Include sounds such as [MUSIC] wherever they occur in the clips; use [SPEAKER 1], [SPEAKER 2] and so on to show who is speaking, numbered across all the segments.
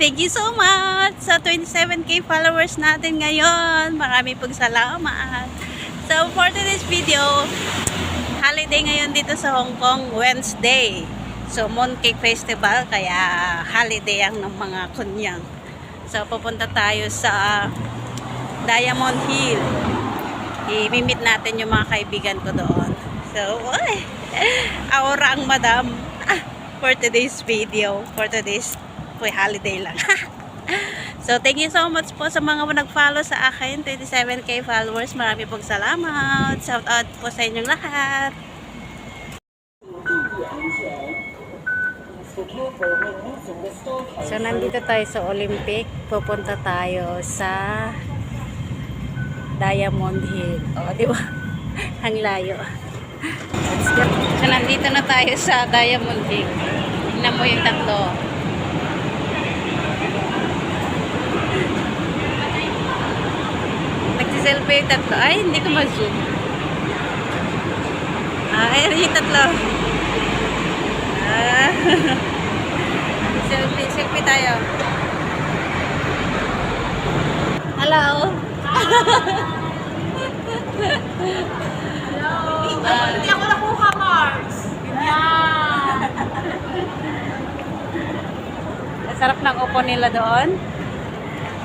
[SPEAKER 1] Thank you so much sa 27k followers natin ngayon. Marami pong salamat. So, for today's video, holiday ngayon dito sa Hong Kong, Wednesday. So, Mooncake Festival, kaya holiday ang ng mga kunyang. So, pupunta tayo sa Diamond Hill. I-meet natin yung mga kaibigan ko doon. So, ay, [LAUGHS] aura ang madam [LAUGHS] for today's video, for today's for holiday lang. [LAUGHS] so, thank you so much po sa mga nag-follow sa akin. 27k followers. Marami pong salamat. Shout out po sa inyong lahat. So, nandito tayo sa Olympic. Pupunta tayo sa Diamond Hill. O, di ba? [LAUGHS] Ang layo. So, nandito na tayo sa Diamond Hill. Tingnan mo yung tatlo. Nagsiselfie yung tatlo. Ay, hindi ko ma-zoom. Ah, ayun yung tatlo. Ah. [LAUGHS] selfie, selfie tayo. Hello.
[SPEAKER 2] Hindi ako nakuha, Mars. Yan.
[SPEAKER 1] Ang sarap ng upo nila doon.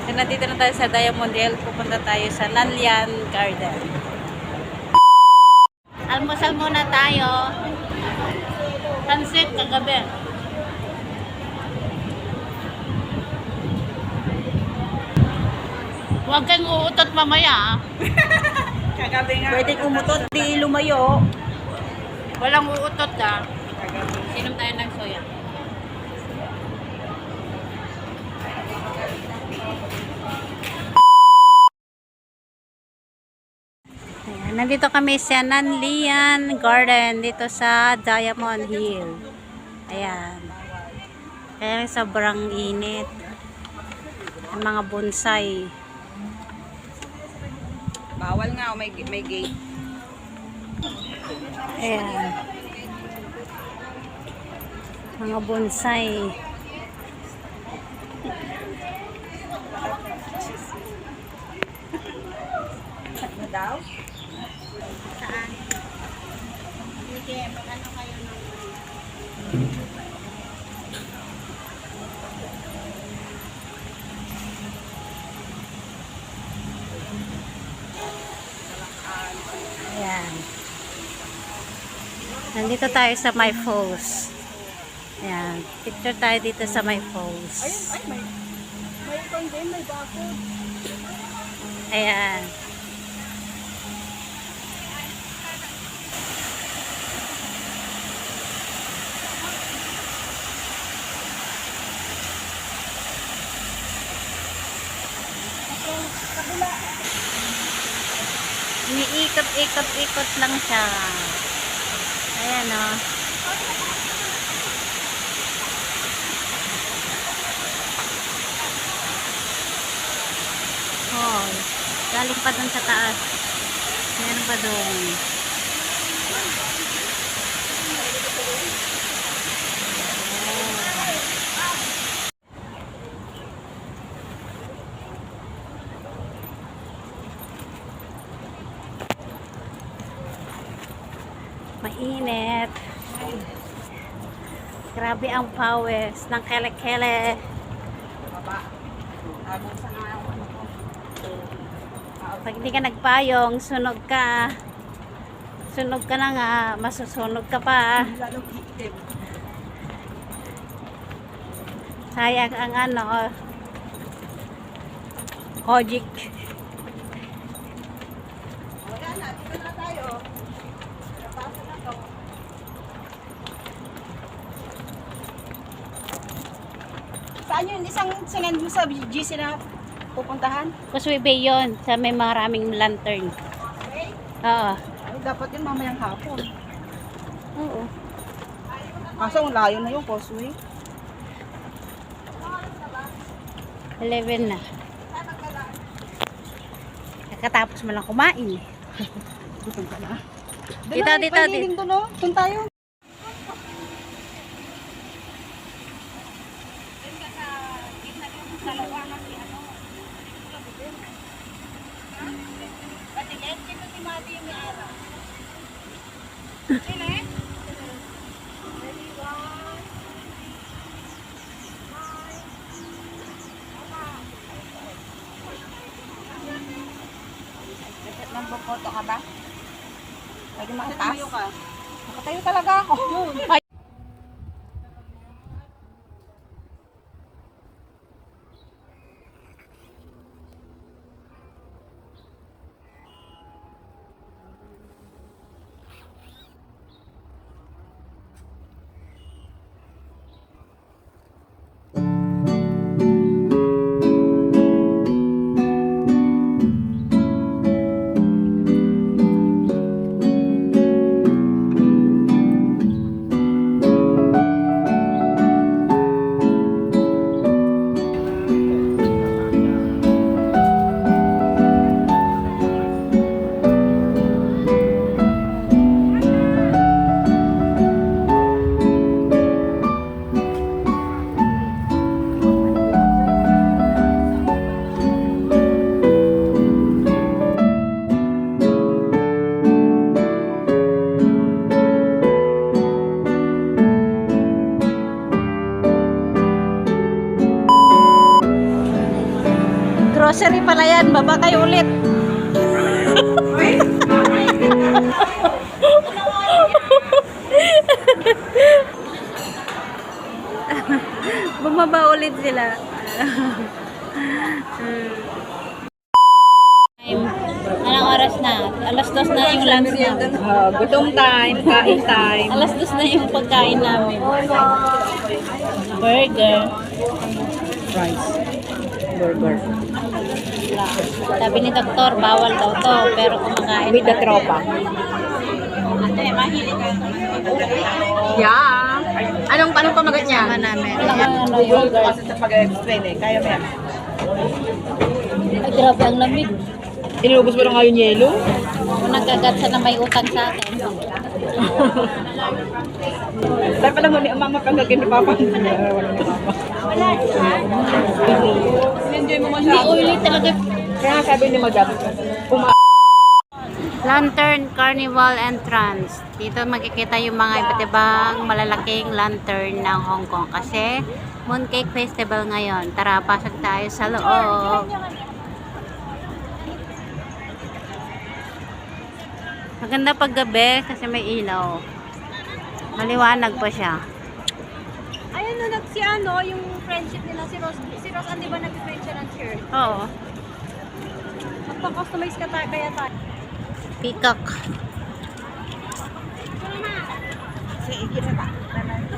[SPEAKER 1] So, nandito na tayo sa Diamond Hill. Pupunta tayo sa Nanlian Garden. Almusal muna tayo. Pansit kagabi. Huwag kang uutot mamaya. ah. [LAUGHS]
[SPEAKER 2] Kagabi nga.
[SPEAKER 3] Pwede umutot, di lumayo.
[SPEAKER 1] Walang uutot ah. Sinom tayo ng soya. Nandito kami sa Nanlian Garden dito sa Diamond Hill. Ayan. Kaya sobrang init. Ang mga bonsai.
[SPEAKER 3] Bawal nga, may, may gate.
[SPEAKER 1] Ayan. Mga bonsai.
[SPEAKER 3] Daw?
[SPEAKER 1] Saan? Sige, mag-ano kayo ng... Ayan. Nandito tayo sa My Falls. Ayan. Picture tayo dito sa My Falls.
[SPEAKER 3] Ay, may, may kon din, may bako.
[SPEAKER 1] Ayan. Iniikot-ikot-ikot lang siya. Ayan o. Oh, galing pa dun sa taas. Meron pa dun. Mainit. Grabe ang pawis ng kele-kele. Pag hindi ka nagpayong, sunog ka. Sunog ka na nga, masusunog ka pa. Sayang ang ano, Kojic.
[SPEAKER 3] Wala na, dito na tayo. Napasa na to. Saan yung isang sinend mo sa GC na pupuntahan?
[SPEAKER 1] Causeway Bay yun, sa may maraming lantern.
[SPEAKER 3] Okay.
[SPEAKER 1] Oo.
[SPEAKER 3] Ay, dapat yun mamayang hapon.
[SPEAKER 1] Oo.
[SPEAKER 3] Kaso ang layo na yung causeway.
[SPEAKER 1] 11 na. Kakatapos mo lang kumain.
[SPEAKER 3] Gutom ka na.
[SPEAKER 1] Dito, dito, dito.
[SPEAKER 3] doon? Doon tayo. Nagpo-photo ka ba? Pwede makataas? Nakatayo talaga ako. Ay. Grocery pala yan. Baba kayo ulit. [LAUGHS]
[SPEAKER 1] Bumaba ulit sila. Anong oras na? Alas dos na yung lunch namin.
[SPEAKER 3] Uh, gutom time, kain time.
[SPEAKER 1] Alas dos na yung pagkain namin. Burger.
[SPEAKER 3] Rice. Burger.
[SPEAKER 1] Sabi ni doktor, bawal daw to. Pero kumakain
[SPEAKER 3] With the
[SPEAKER 1] pa.
[SPEAKER 3] tropa.
[SPEAKER 1] Ate, mahilig ka.
[SPEAKER 3] Yeah. Anong, anong pamagat niya?
[SPEAKER 1] Kasama namin.
[SPEAKER 3] Ano, burger. Kasi sa pag-explain eh. Kaya ba yan?
[SPEAKER 1] Ay, grabe ang lamig.
[SPEAKER 3] Inubos mo na nga yung yelo?
[SPEAKER 1] Kung nagkagat sa na may utang sa akin. [LAUGHS]
[SPEAKER 3] Dahil pala mo ni mama kagagin ni Papa. Wala [LAUGHS] Enjoy mo
[SPEAKER 1] Hindi oily talaga.
[SPEAKER 3] Kaya sabi ni Madam,
[SPEAKER 1] Lantern Carnival Entrance. Dito makikita yung mga iba't ibang malalaking lantern ng Hong Kong kasi Mooncake Festival ngayon. Tara, pasok tayo sa loob. Maganda pag gabi kasi may ilaw. Maliwanag pa siya.
[SPEAKER 2] Ayun na nag si ano, yung friendship nila, si Rose, si Rose, di ba nag-friend siya ng shirt?
[SPEAKER 1] Oo.
[SPEAKER 2] Magpa-customize ka tayo, kaya tayo.
[SPEAKER 1] Peacock.
[SPEAKER 2] Ito sa unahan, ito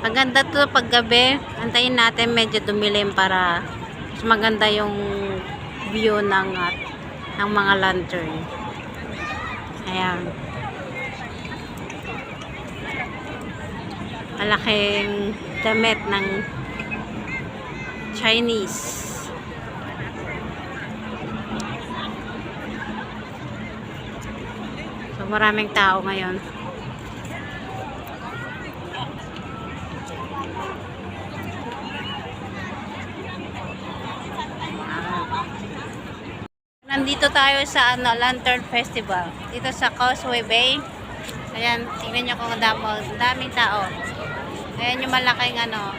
[SPEAKER 1] Maganda to pag gabi. Antayin natin medyo dumilim para mas maganda yung view ng at ng mga lantern. Ayan. Malaking damit ng Chinese. So maraming tao ngayon. Nandito tayo sa ano, Lantern Festival. Dito sa Causeway Bay. Ayan, tingnan nyo kung damo, ang daming tao. Ayan yung malaking ano,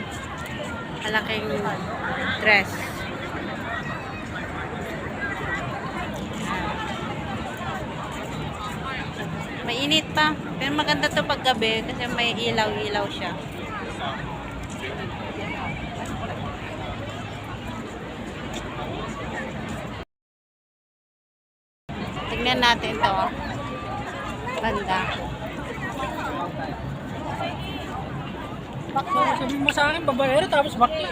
[SPEAKER 1] malaking dress. Mainit pa. Pero maganda to pag gabi kasi may ilaw-ilaw siya. Tingnan natin to. Banda.
[SPEAKER 2] Sabi mo sa akin, babaero, tapos bakla.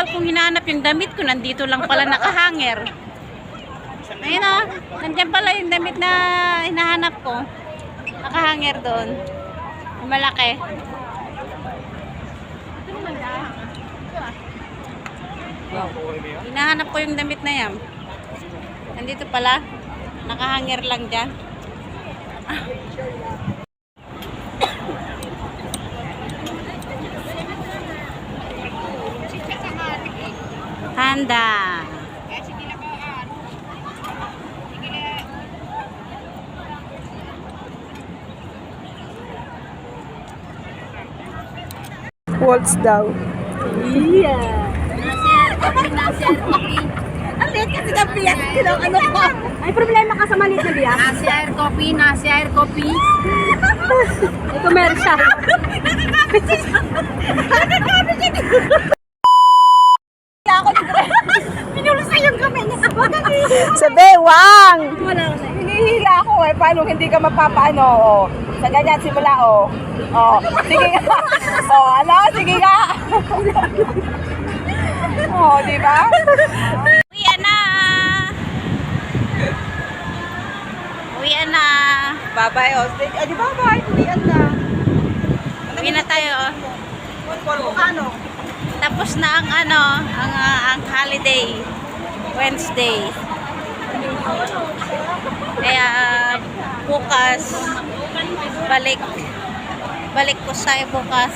[SPEAKER 1] Tagal-tagal kong hinahanap yung damit ko. Nandito lang pala nakahanger. Ayun o. Nandiyan pala yung damit na hinahanap ko. Nakahanger doon. Malaki. Hinahanap ko yung damit na yan. Nandito pala. Nakahanger lang dyan. Panda.
[SPEAKER 3] Waltz daw.
[SPEAKER 2] Ang liit kasi ng biyak. Ano pa? May problema ka sa maliit na biyak?
[SPEAKER 3] Nasi air coffee, nasi air coffee.
[SPEAKER 2] Ito meron siya.
[SPEAKER 3] Sa bewang!
[SPEAKER 2] Wala ko na.
[SPEAKER 3] Hinihila ako eh. Paano hindi ka mapapaano? Oh. Sa ganyan, simula oh. Oh, sige nga. [LAUGHS] Oh, ano? Sige nga. [LAUGHS] oh, di ba?
[SPEAKER 1] Uwi na. Uwi na.
[SPEAKER 3] Bye-bye, oh. Eh, di ba, bye? Uwian na.
[SPEAKER 1] Uwi na tayo.
[SPEAKER 3] Ano? Ano?
[SPEAKER 1] Tapos na ang ano, ang, ah, ang holiday. Wednesday. Kaya bukas balik balik ko sa bukas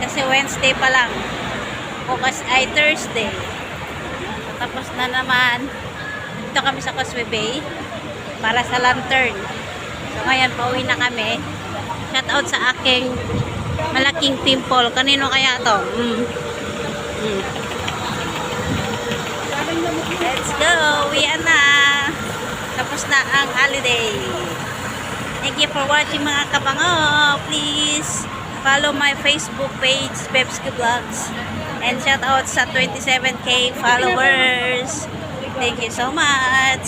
[SPEAKER 1] kasi Wednesday pa lang. Bukas ay Thursday. Tapos na naman dito kami sa Causeway Bay para sa lantern. So ngayon pauwi na kami. Shout out sa aking malaking pimple. Kanino kaya to? Mm. Mm. Let's go! Uwi na! Tapos na ang holiday. Thank you for watching mga kabango. Please follow my Facebook page, Pepski Vlogs. And shout out sa 27k followers. Thank you so much.